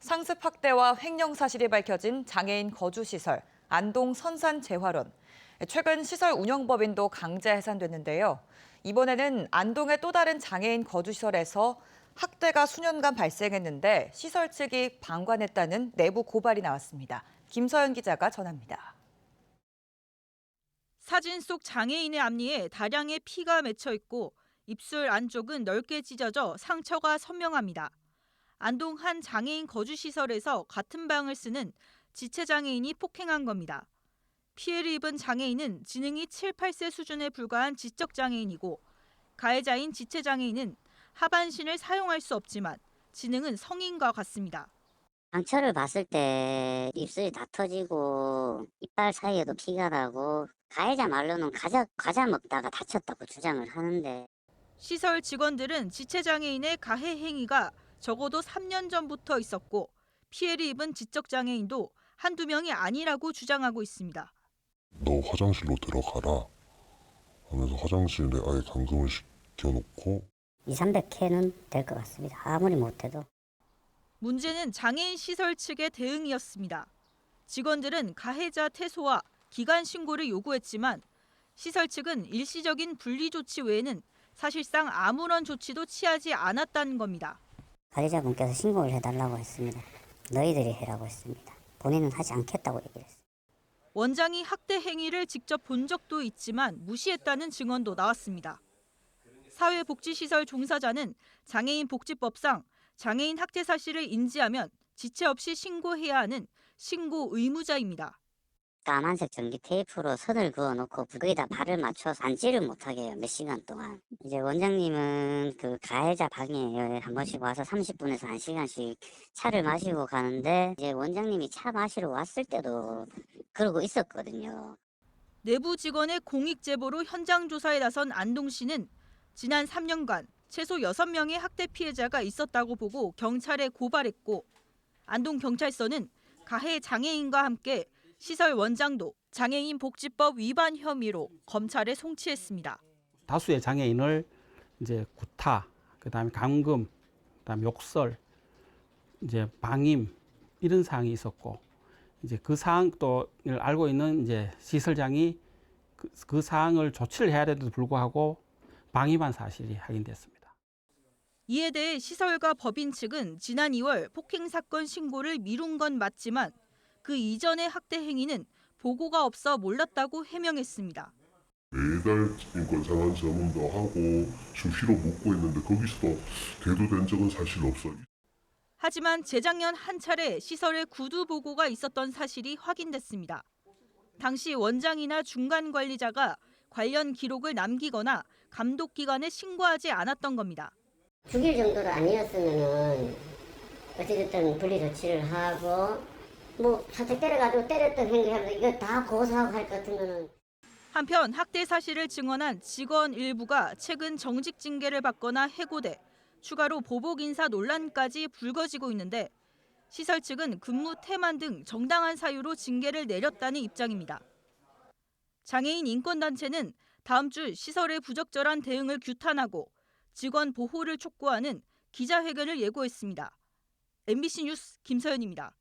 상습 학대와 횡령 사실이 밝혀진 장애인 거주 시설 안동 선산 재활원. 최근 시설 운영법인도 강제 해산됐는데요. 이번에는 안동의 또 다른 장애인 거주 시설에서 학대가 수년간 발생했는데 시설 측이 방관했다는 내부 고발이 나왔습니다. 김서연 기자가 전합니다. 사진 속 장애인의 앞니에 다량의 피가 맺혀 있고 입술 안쪽은 넓게 찢어져 상처가 선명합니다. 안동 한 장애인 거주 시설에서 같은 방을 쓰는 지체 장애인이 폭행한 겁니다. 피해를 입은 장애인은 지능이 7, 8세 수준에 불과한 지적 장애인이고 가해자인 지체 장애인은 하반신을 사용할 수 없지만 지능은 성인과 같습니다. 상처를 봤을 때 입술이 다 터지고 이빨 사이에도 피가 나고 가해자 말로는 과자, 과자 먹다가 다쳤다고 주장을 하는데 시설 직원들은 지체 장애인의 가해 행위가 적어도 3년 전부터 있었고 피해를 입은 지적 장애인도 한두 명이 아니라고 주장하고 있습니다. 너 화장실로 들어가라 하면서 화장실에 아예 감금을 시켜놓고 2, 300회는 될 것 같습니다. 아무리 못해도 문제는 장애인 시설 측의 대응이었습니다. 직원들은 가해자 퇴소와 기간 신고를 요구했지만 시설 측은 일시적인 분리 조치 외에는 사실상 아무런 조치도 취하지 않았다는 겁니다. 가해자분께서 신고를 해달라고 했습니다. 너희들이 해라고 했습니다. 본인은 하지 않겠다고 얘기를 했어요. 원장이 학대 행위를 직접 본 적도 있지만 무시했다는 증언도 나왔습니다. 사회복지시설 종사자는 장애인 복지법상 장애인 학대 사실을 인지하면 지체 없이 신고해야 하는 신고 의무자입니다. 까만색 전기 테이프로 선을 그어놓고 거기다 발을 맞춰서 앉지를 못하게 해요. 몇 시간 동안. 이제 원장님은 그 가해자 방에 한 번씩 와서 30분에서 1시간씩 차를 마시고 가는데 이제 원장님이 차 마시러 왔을 때도 그러고 있었거든요. 내부 직원의 공익 제보로 현장 조사에 나선 안동시는 지난 3년간 최소 6명의 학대 피해자가 있었다고 보고 경찰에 고발했고 안동 경찰서는 가해 장애인과 함께 시설 원장도 장애인 복지법 위반 혐의로 검찰에 송치했습니다. 다수의 장애인을 이제 구타, 그다음에 감금, 그다음에 욕설, 이제 방임 이런 사항이 있었고 이제 그 사항도 알고 있는 이제 시설장이 그, 그 사항을 조치를 해야 되는데도 불구하고 방임한 사실이 확인됐습니다. 이에 대해 시설과 법인 측은 지난 2월 폭행 사건 신고를 미룬 건 맞지만 그 이전의 학대 행위는 보고가 없어 몰랐다고 해명했습니다. 매달 인권 상한 점검도 하고 수시로 묻고 있는데 거기서도 대두된 적은 사실 없어. 하지만 재작년 한 차례 시설에 구두 보고가 있었던 사실이 확인됐습니다. 당시 원장이나 중간 관리자가 관련 기록을 남기거나 감독 기관에 신고하지 않았던 겁니다. 죽일 정도로 아니었으면은 어찌됐든 분리 조치를 하고 뭐 사택 때려가지고 때렸던 행위 하면서 이거 다 고소하고 할 것 같으면은 한편 학대 사실을 증언한 직원 일부가 최근 정직 징계를 받거나 해고돼 추가로 보복 인사 논란까지 불거지고 있는데 시설 측은 근무 태만 등 정당한 사유로 징계를 내렸다는 입장입니다. 장애인 인권단체는 다음 주 시설의 부적절한 대응을 규탄하고 직원 보호를 촉구하는 기자회견을 예고했습니다. MBC 뉴스 김서연입니다.